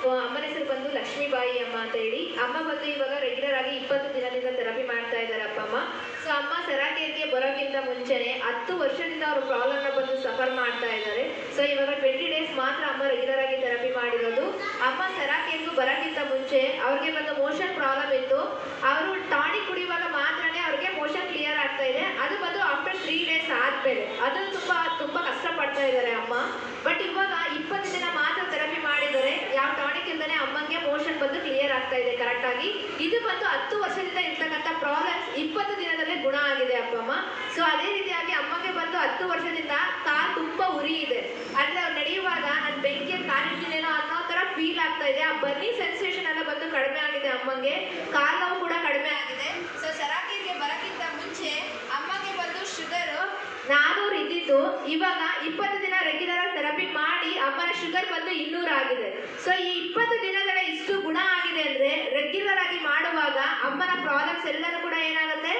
So ಅಮ್ಮನ ಹೆಸರು ಬಂದು ಲಕ್ಷ್ಮೀಬಾಯಿ ಅಮ್ಮ ಅಂತ ಹೇಳಿ. ಅಮ್ಮ ಬಂದು ಇವಾಗ ರೆಗ್ಯುಲರ್ ಆಗಿ ಇಪ್ಪತ್ತು ದಿನದಿಂದ ಥೆರಪಿ ಮಾಡ್ತಾ ಇದ್ದಾರೆ ಅಪ್ಪ, ಅಮ್ಮ. ಸೊ ಅಮ್ಮ ಸೆರಾಕೇರ್ಗೆ ಬರೋಕ್ಕಿಂತ ಮುಂಚೆನೆ ಹತ್ತು ವರ್ಷದಿಂದ ಅವರು ಪ್ರಾಬ್ಲಮ್ನ ಬಂದು ಸಫರ್ ಮಾಡ್ತಾ ಇದ್ದಾರೆ. ಸೊ ಇವಾಗ ಟ್ವೆಂಟಿ ಡೇಸ್ ಮಾತ್ರ ಅಮ್ಮ ರೆಗ್ಯುಲರ್ ಆಗಿ ಥೆರಪಿ ಮಾಡಿರೋದು. ಅಮ್ಮ ಸೆರಾಕೇರ್ಗೂ ಬರೋಕ್ಕಿಂತ ಮುಂಚೆ ಅವ್ರಿಗೆ ಬಂದು ಮೋಷನ್ ಪ್ರಾಬ್ಲಮ್ ಇತ್ತು. ಅವರು ಕುಡಿಯುವಾಗ ಮಾತ್ರನೇ ಅವ್ರಿಗೆ ಮೋಷನ್ ಕ್ಲಿಯರ್ ಆಗ್ತಾ ಇದೆ ಅದು ಬಂದು ಆಫ್ಟರ್ ತ್ರೀ ಅದು ತುಂಬಾ ತುಂಬಾ ಕಷ್ಟಪಡ್ತಾ ಇದ್ದಾರೆ ಅಮ್ಮ. ಬಟ್ ಇವಾಗ ಇಪ್ಪತ್ತು ದಿನ ಮಾತ್ರ ಥೆರಪಿ ಮಾಡಿದರೆ ಯಾವ ಟಾನಿಕ್ ಇಲ್ದೇ ಅಮ್ಮಂಗೆ ಮೋಷನ್ ಬಂದು ಕ್ಲಿಯರ್ ಆಗ್ತಾ ಇದೆ ಕರೆಕ್ಟ್ ಆಗಿ? ಇದು ಬಂದು ಹತ್ತು ವರ್ಷದಿಂದ ಇರ್ತಕ್ಕಂಥ ಪ್ರಾಬ್ಲಮ್ಸ್ ಇಪ್ಪತ್ತು ದಿನದಲ್ಲೇ ಗುಣ ಆಗಿದೆ ಅಪ್ಪ ಅಮ್ಮ ಸೊ ಅದೇ ರೀತಿಯಾಗಿ ಅಮ್ಮಗೆ ಬಂದು ಹತ್ತು ವರ್ಷದಿಂದ ಕಾಲು ತುಂಬಾ ಉರಿ ಇದೆ. ಅಂದ್ರೆ ಅವ್ರು ನಡೆಯುವಾಗ ನಾನು ಬೆಂಕಿ ಕಾಲಿಟ್ಟಿದ್ದೇನೋ ಅನ್ನೋ ತರ ಫೀಲ್ ಆಗ್ತಾ ಇದೆ. ಆ ಬನ್ನಿ ಸೆನ್ಸೇಷನ್ ಎಲ್ಲ ಬಂದು ಕಡಿಮೆ ಆಗಿದೆ ಅಮ್ಮಂಗೆ. ಕಾಲು ನೋವು ಕೂಡ ಕಡಿಮೆ ಆಗಿದೆ. ಸೊ ಸೆರಾಕಿಗೆ ಬರಕ್ಕಿಂತ ಮುಂಚೆ ಅಮ್ಮಗೆ ಬಂದು ಶುಗರ್ ಇದ್ದಿದ್ದು ಇವಾಗ ಇಪ್ಪತ್ತು ದಿನ ರೆಗ್ಯುಲರ್ ಆಗಿ ಥೆರಪಿ ಮಾಡಿ ಅಮ್ಮನ ಶುಗರ್ ಬಂದು ಇನ್ನೂರು ಆಗಿದೆ. ಸೊ ಈ ಇಪ್ಪತ್ತು ದಿನಗಳ ಇಷ್ಟು ಗುಣ ಆಗಿದೆ ಅಂದ್ರೆ ರೆಗ್ಯುಲರ್ ಆಗಿ ಮಾಡುವಾಗ ಅಮ್ಮನ ಪ್ರಾಬ್ಲಮ್ಸ್ ಎಲ್ಲರೂ ಕೂಡ ಏನಾಗುತ್ತೆ?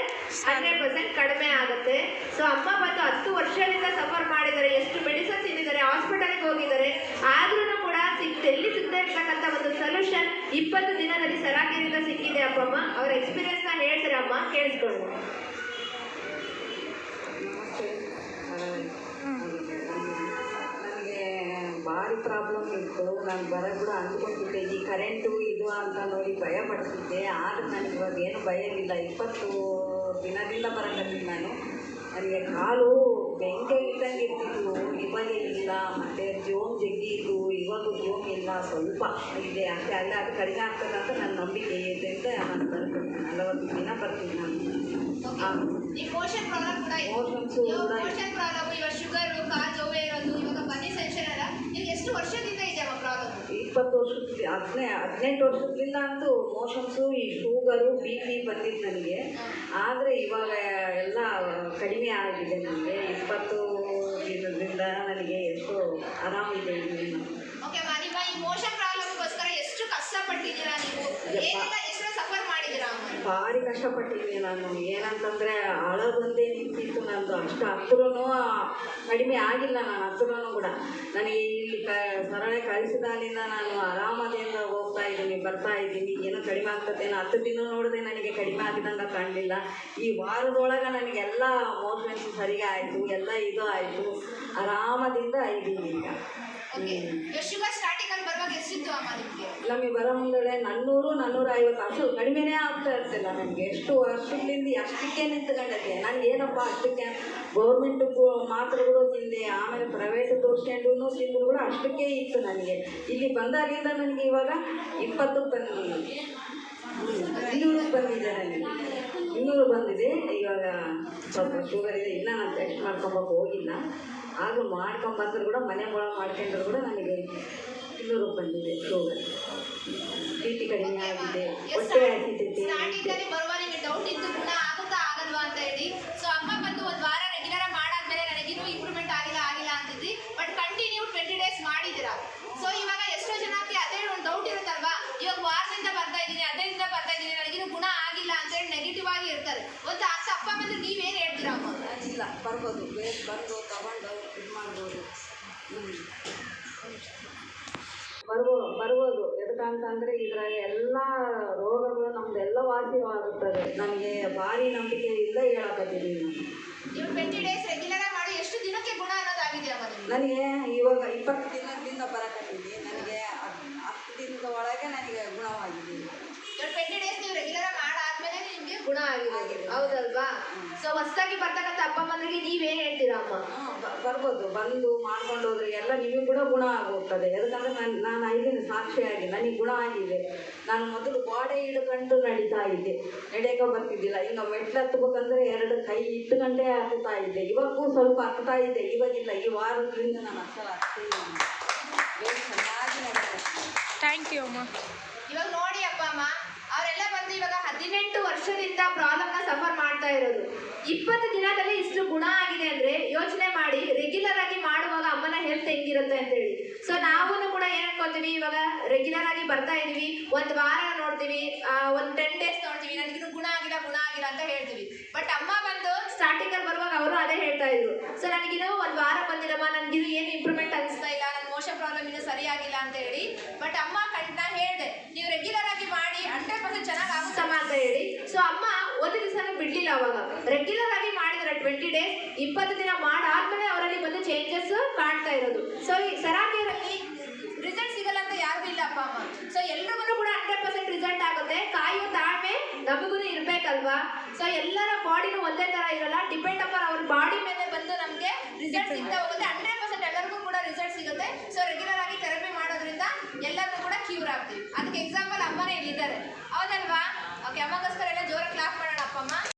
ಹಂಡ್ರೆಡ್ ಪರ್ಸೆಂಟ್ ಕಡಿಮೆ ಆಗುತ್ತೆ. ಸೊ ಅಮ್ಮ ಬಂದು ಹತ್ತು ವರ್ಷದಿಂದ ಸಫರ್ ಮಾಡಿದ್ದಾರೆ, ಎಷ್ಟು ಮೆಡಿಸನ್ ತಿಂದಿದ್ದಾರೆ ಹಾಸ್ಪಿಟಲ್ಗೆ ಹೋಗಿದ್ದಾರೆ. ಆದ್ರೂ ಕೂಡ ಸಿಕ್ ಎಲ್ಲಿ ಸಿಗದೆ ಇರ್ತಕ್ಕಂಥ ಒಂದು ಸೊಲ್ಯೂಷನ್ ಇಪ್ಪತ್ತು ದಿನದಲ್ಲಿ ಸರಾಗಿರಿಂದ ಸಿಕ್ಕಿದೆ ಅಪ್ಪಮ್ಮ. ಅವರ ಎಕ್ಸ್ಪೀರಿಯನ್ಸ್ನ ಹೇಳ್ತಾರೆ ಅಮ್ಮ? ಕೇಳಿಸ್ಕೊಂಡು ಪ್ರಾಬ್ಲಮ್ ಇತ್ತು. ನಾನು ಬರೋದು ಕೂಡ ಅಂದ್ಕೊಂಡಿದ್ದೆ ಈ ಕರೆಂಟು ಇದು ಅಂತ ನೋಡಿ ಭಯ ಪಡ್ತಿದ್ದೆ. ಆದ್ರೆ ನನಗೆ ಇವಾಗ ಏನು ಭಯ ಇಲ್ಲ. ಇಪ್ಪತ್ತು ದಿನದಿಂದ ಬರೋಕತ್ತೀನಿ ನಾನು. ನನಗೆ ಕಾಲು ಬೆಂಕಿ ಇದ್ದಂಗೆ ಇರ್ತಿತ್ತು. ಇವಾಗ ಇಲ್ಲ ಮತ್ತು ಜೋಮ್ ಜಗ್ಗಿ ಇತ್ತು. ಇವಾಗ ಜೋಮ್ ಇಲ್ಲ. ಸ್ವಲ್ಪ ಇದೆ. ಅಷ್ಟೇ ಅಲ್ಲ ಅದು ಕಡಿಮೆ ಆಗ್ತದೆ ಅಂತ ನನ್ನ ನಂಬಿಕೆ ಇದೆ ಅಂತ ನಾನು ಬರ್ತೀನಿ ನಲವತ್ತು ದಿನ ಬರ್ತೀನಿ ನಾನು. ಹಾಂ ಈ ಮೋಷನ್ ಪ್ರಾಬ್ಲಮ್ ಕೂಡ ಇದೆ Motions ಕೂಡ ಇದೆ. ಮೋಷನ್ ಪ್ರಾಬ್ಲಮ್ ಇವಾಗ ಶುಗರ್ ಕಾಲ್ ಜೋವೆ ಇರೋದು ಇವಾಗ ಬನ್ನಿ ಸೆನ್ಷನ್ ಎಲ್ಲ ನಿಮ್ಗೆ ಎಷ್ಟು ವರ್ಷದಿಂದ ಇದೆ ಅಮ್ಮ ಪ್ರಾಬ್ಲಮ್ ಇಪ್ಪತ್ತು ವರ್ಷಕ್ಕೆ ಹದಿನೇ ಹದಿನೆಂಟು ವರ್ಷದಿಂದ ಅಂತೂ ಮೋಷನ್ಸು ಈ ಶುಗರು ಬಿ ಪಿ ಬಂದಿದ್ದು ನನಗೆ ಆದರೆ ಇವಾಗ ಎಲ್ಲ ಕಡಿಮೆ ಆಗಿದೆ ನನಗೆ ಇಪ್ಪತ್ತು ದಿನದಿಂದ ನನಗೆ ಎಷ್ಟು ಆರಾಮಿದೆ ಇದೆ ಓಕೆ ಮೋಷನ್ ಪ್ರಾಬ್ಲಮ್ಗೋಸ್ಕರ ಎಷ್ಟು ಕಷ್ಟಪಟ್ಟಿದ್ದೀರಾ ನೀವು ಯಪ್ಪ. ಏನೆಲ್ಲ ಎಷ್ಟು ಸಫರ್ ಮಾಡಿದ್ದೀರಾ ಅಮ್ಮ ಭಾರಿ ಕಷ್ಟಪಟ್ಟಿದ್ದೀನಿ ನಾನು. ಏನಂತಂದರೆ ಅಳೋದೊಂದೇ ನಿಂತಿತ್ತು ನಂದು. ಅಷ್ಟು ಹತ್ರೂ ಕಡಿಮೆ ಆಗಿಲ್ಲ ನಾನು, ಹತ್ರನೂ ಕೂಡ. ನನಗೆ ಇಲ್ಲಿ ಕ, ಸರಳೆ ಕಳಿಸಿದಾಗಿಂದ ನಾನು ಆರಾಮದಿಂದ ಹೋಗ್ತಾ ಇದ್ದೀನಿ, ಬರ್ತಾ ಇದ್ದೀನಿ. ಏನೋ ಕಡಿಮೆ ಆಗ್ತದೇನೋ ಹತ್ತು ದಿನ ನೋಡಿದೆ ನನಗೆ ಕಡಿಮೆ ಆಗಿದಂಗೆ ಕಾಣಲಿಲ್ಲ. ಈ ವಾರದೊಳಗೆ ನನಗೆಲ್ಲ ಮೋಷನ್ಸ್ ಸರಿಗೆ ಆಯಿತು, ಎಲ್ಲ ಇದು ಆಯಿತು. ಆರಾಮದಿಂದ ಇದ್ದೀನಿ ಈಗ. ನಿಮಗೆ ಬರೋ ಮುಂದೆ ನನ್ನೂರು, ನಾನ್ನೂರ ಐವತ್ತು ಅಷ್ಟು ಕಡಿಮೆನೇ ಆಗ್ತಾ ಇರ್ತಿಲ್ಲ ನನಗೆ ಎಷ್ಟು ವರ್ಷದಿಂದ ಅಷ್ಟಕ್ಕೆ ನಿಂತ್ಕೊಂಡೈತೆ. ನಂಗೆ ಏನಪ್ಪ ಅಷ್ಟಕ್ಕೆ ಗೌರ್ಮೆಂಟ್ ಮಾತ್ರೆಗಳು ತಿಂದೆ, ಆಮೇಲೆ ಪ್ರೈವೇಟ್ ತೋರಿಸ್ಕೊಂಡು ತಿಂದು ಕೂಡ ಅಷ್ಟಕ್ಕೆ ಇತ್ತು ನನಗೆ. ಇಲ್ಲಿ ಬಂದಾಗಿಂದ ನನಗೆ ಇವಾಗ ಇಪ್ಪತ್ತು ಬಂದಿದೆ. ಇನ್ನೂರು ಬಂದಿದೆ ನನಗೆ. ಇನ್ನೂರು ಬಂದಿದೆ. ಇವಾಗ ಸ್ವಲ್ಪ ಶುಗರ್ ಇದೆ. ಇಲ್ಲ ನಾನು ಟೆಸ್ಟ್ ಮಾಡ್ಕೊಬೋಕೆ, ಹೋಗಿಲ್ಲ. ಆದರೂ ಮಾಡ್ಕೊಂಬಂದ್ರು ಕೂಡ, ಮನೆ ಒಳಗೆ ಮಾಡ್ಕೊಂಡ್ರು ಕೂಡ ನನಗೆ ಇನ್ನೂರು ಬಂದಿದೆ ಶುಗರ್ ಬಿ ಪಿ ಕಡಿಮೆ ಆಗಿದೆ ಹೊಟ್ಟೆ ಹಸಿತೈತೆ ಸ್ಟಾರ್ಟಿಂಗ್ ಅಲ್ಲಿ ಬರುವ ನಿಮಗೆ ಡೌಟ್ ಇತ್ತು ಗುಣ ಆಗುತ್ತಾ ಆಗಲ್ವಾ ಅಂತ ಹೇಳಿ ಸೊ ಅಮ್ಮ ಬಂದು ಒಂದು ವಾರ ರೆಗ್ಯುಲರ್ ಮಾಡಾದ್ಮೇಲೆ ನನಗಿನ್ನೂ ಇಂಪ್ರೂವ್ಮೆಂಟ್ ಆಗಿಲ್ಲ ಆಗಿಲ್ಲ ಅಂತಿದ್ರಿ ಬಟ್ ಕಂಟಿನ್ಯೂ ಟ್ವೆಂಟಿ ಡೇಸ್ ಮಾಡಿದ್ದೀರಾ ಸೊ ಇವಾಗ ಎಷ್ಟೋ ಜನಕ್ಕೆ ಅದೇ ಒಂದು ಡೌಟ್ ಇರುತ್ತಲ್ವಾ ಇವಾಗ ವಾರದಿಂದ ಬರ್ತಾ ಇದ್ದೀನಿ ಹದಿನೈದಿಂದ ಬರ್ತಾ ಇದ್ದೀನಿ ನನಗಿನ್ನೂ ಗುಣ ಆಗಿಲ್ಲ ಅಂತ ಹೇಳಿ ನೆಗೆಟಿವ್ ಆಗಿ ಇರ್ತಾರೆ ಒಂದು ಅಕ್ಕ ಅಪ್ಪ ಬಂದ್ರೆ ನೀವೇನು ಹೇಳ್ತೀರಾ ಅಮ್ಮ ಇಲ್ಲ ಬರ್ಬೋದು ಬೇಗ ಬಂದು ತಗೊಂಡು ಇದು ಮಾಡ್ಬೋದು ಹ್ಞೂ ಬರ್ಬೋದು ಎದಕ್ಕಂತಂದರೆ ಇದರ ಎಲ್ಲ ರೋಗಗಳು ನಮ್ಮದೆಲ್ಲ ವಾಸಿಯಾಗುತ್ತದೆ ನನಗೆ ಭಾರಿ ನಂಬಿಕೆ ಇಲ್ಲ ಹೇಳಕತ್ತೀನಿ ನಾನು. ಟ್ವೆಂಟಿ ಡೇಸ್ ರೆಗ್ಯುಲರ್ ಮಾಡಿ ಎಷ್ಟು ದಿನಕ್ಕೆ ಗುಣ ಅನ್ನೋದಾಗಿದೆ ನನಗೆ ಇವಾಗ ಇಪ್ಪತ್ತು ದಿನದಿಂದ ಬರಕತ್ತೀನಿ ನನಗೆ ಹತ್ತು ದಿನದ ಒಳಗೆ ನನಗೆ ಗುಣವಾಗಿದೆ. ಟ್ವೆಂಟಿ ಡೇಸ್ ನೀವು ರೆಗ್ಯುಲರ್ ಆಗಿ ಮಾಡಾದ್ಮೇಲೆ ನಿಮಗೆ ಗುಣ ಆಗಿದೆ. ಹೌದಲ್ವಾ? ಸೊ ಹೊಸದಾಗಿ ಬರ್ತಕ್ಕಂಥ ಅಪ್ಪ ಅಮ್ಮನಿಗೆ ನೀವೇನು ಹೇಳ್ತೀರಾ ಅಮ್ಮ? ಬರ್ಬೋದು. ಬಂದು ಮಾಡ್ಕೊಂಡು ಹೋದ್ರೆ ಎಲ್ಲ ನಿಮಗೆ ಕೂಡ ಗುಣ ಆಗೋಗ್ತದೆ. ಯಾಕಂದ್ರೆ ನಾನು ನಾನು ಐದಿನ ಸಾಕ್ಷಿಯಾಗಿ ನನಗೆ ಗುಣ ಆಗಿದೆ. ನಾನು ಮೊದಲು ಗೋಡೆ ಹಿಡ್ಕೊಂಡು ನಡೀತಾ ಇದ್ದೆ. ನಡೆಯಕ್ಕೆ ಬರ್ತಿದ್ದಿಲ್ಲ. ಈಗ ಮೆಟ್ಲು ಹತ್ಬೇಕಂದ್ರೆ ಎರಡು ಕೈ ಇಟ್ಟುಕೊಂಡೇ ಹತ್ತುತ್ತಾ ಇದ್ದೆ. ಇವಾಗೂ ಸ್ವಲ್ಪ ಹತ್ತುತ್ತಾ ಇದ್ದೆ. ಇವಾಗಿಲ್ಲ. ಈ ವಾರದಿಂದ ನಾನು ಅಸಲ ಥ್ಯಾಂಕ್ ಯು ಅಮ್ಮ. ಇವಾಗ ನೋಡಿ ಅಪ್ಪ ಅಮ್ಮ ಅವರೆಲ್ಲ ಬಂದು ಇವಾಗ ಹದಿನೆಂಟು ವರ್ಷದಿಂದ ಪ್ರಾಬ್ಲಮ್ನ ಸಫರ್ ಮಾಡ್ತಾ ಇರೋದು. ಇಪ್ಪತ್ತು ದಿನದಲ್ಲಿ ಇಷ್ಟು ಗುಣ ಆಗಿದೆ ಅಂದ್ರೆ ಯೋಚನೆ ಮಾಡಿ ರೆಗ್ಯುಲರ್ ಆಗಿ ಮಾಡುವಾಗ ಅಮ್ಮನ ಹೆಲ್ತ್ ಹೆಂಗಿರುತ್ತೆ ಅಂತ ಹೇಳಿ. ಸೊ ನಾವು ಕೂಡ ಏನ್ ಅನ್ಕೋತೀವಿ ಇವಾಗ ರೆಗ್ಯುಲರ್ ಆಗಿ ಬರ್ತಾ ಇದೀವಿ. ಒಂದ್ ವಾರ ನೋಡ್ತೀವಿ. ಒಂದ್ ಟೆನ್ ಡೇಸ್ ನೋಡ್ತೀವಿ. ನನಗಿನ್ನು ಗುಣ ಆಗಿಲ್ಲ ಗುಣ ಆಗಿಲ್ಲ ಅಂತ ಹೇಳ್ತೀವಿ. ಬಟ್ ಅಮ್ಮ ಬಂದು ಸ್ಟಾರ್ಟಿಂಗ್ ಅಲ್ಲಿ ಬರುವಾಗ ಅವರು ಅದೇ ಹೇಳ್ತಾ ಇದ್ರು. ಸೊ ನನಗಿನ್ನು ಒಂದ್ ವಾರ ಬಂದಿರಮ್ಮ. ನನಗಿನ್ನು ಏನು ಇಂಪ್ರೂವ್ಮೆಂಟ್ ಅನಿಸ್ತಾ ಇಲ್ಲ. ನನ್ನ ಮೋಷನ್ ಪ್ರಾಬ್ಲಮ್ ಇನ್ನು ಸರಿಯಾಗಿಲ್ಲ ಅಂತ ಹೇಳಿ. ಬಟ್ ಅಮ್ಮ ಕಂಡ ಹೇಳಿದೆ, ನೀವು ರೆಗ್ಯುಲರ್ ಆಗಿ ಮಾಡಿ ಹಂಡ್ರೆಡ್ ಪರ್ಸೆಂಟ್ ಚೆನ್ನಾಗಿ ಆಗುತ್ತಮ್ಮ ಅಂತ ಹೇಳಿ. ಸೊ ಅಮ್ಮ ಬಿಡ್ಲಿಲ್ಲ ಅವಾಗ. ರೆಗ್ಯುಲರ್ ಆಗಿ ಮಾಡಿದ್ರೆ ಟ್ವೆಂಟಿ ಡೇಸ್ ಇಪ್ಪತ್ತು ದಿನ ಮಾಡಾದ್ಮೇಲೆ ಅವರಲ್ಲಿ ಬಂದು ಚೇಂಜಸ್ ಕಾಣ್ತಾ ಇರೋದು. ಸೊ ಈ ಸರಾಗಿ ರಿಸಲ್ಟ್ ಸಿಗಲ್ಲ ಅಂತ ಯಾರಿಗೂ ಇಲ್ಲ ಅಪ್ಪ, ಅಮ್ಮ. ಸೊ ಎಲ್ರಿಗೂ ಕೂಡ ಹಂಡ್ರೆಡ್ ಪರ್ಸೆಂಟ್ ರಿಸಲ್ಟ್ ಆಗುತ್ತೆ. ಕಾಯುವ ತಾಳ್ಮೆ ನಮಗೂ ಇರ್ಬೇಕಲ್ವಾ? ಸೊ ಎಲ್ಲರ ಬಾಡಿನೂ ಒಂದೇ ತರ ಇರಲ್ಲ. ಡಿಪೆಂಡ್ ಅಪರ್ ಅವ್ರ ಬಾಡಿ ಮೇಲೆ ಬಂದು ನಮಗೆ ರಿಸಲ್ಟ್ ಸಿಗ್ತಾ ಹೋಗುತ್ತೆ. ಹಂಡ್ರೆಡ್ ಪರ್ಸೆಂಟ್ ಎಲ್ಲರಿಗೂ ಕೂಡ ರಿಸಲ್ಟ್ ಸಿಗುತ್ತೆ. ಸೊ ರೆಗ್ಯುಲರ್ ಆಗಿ ಥೆರಪಿ ಮಾಡೋದ್ರಿಂದ ಎಲ್ಲರೂ ಕೂಡ ಕ್ಯೂರ್ ಆಗ್ತೀವಿ. ಅದಕ್ಕೆ ಎಕ್ಸಾಂಪಲ್ ಅಮ್ಮನೇ ಇಲ್ಲಿದ್ದಾರೆ. ಹೌದಲ್ವಾ? ಓಕೆ ಅಮ್ಮಗೋಸ್ಕರ ಎಲ್ಲ ಜೋರಾಗಿ ಕ್ಲಾಸ್ ಮಾಡೋಣ ಅಪ್ಪ, ಅಮ್ಮ.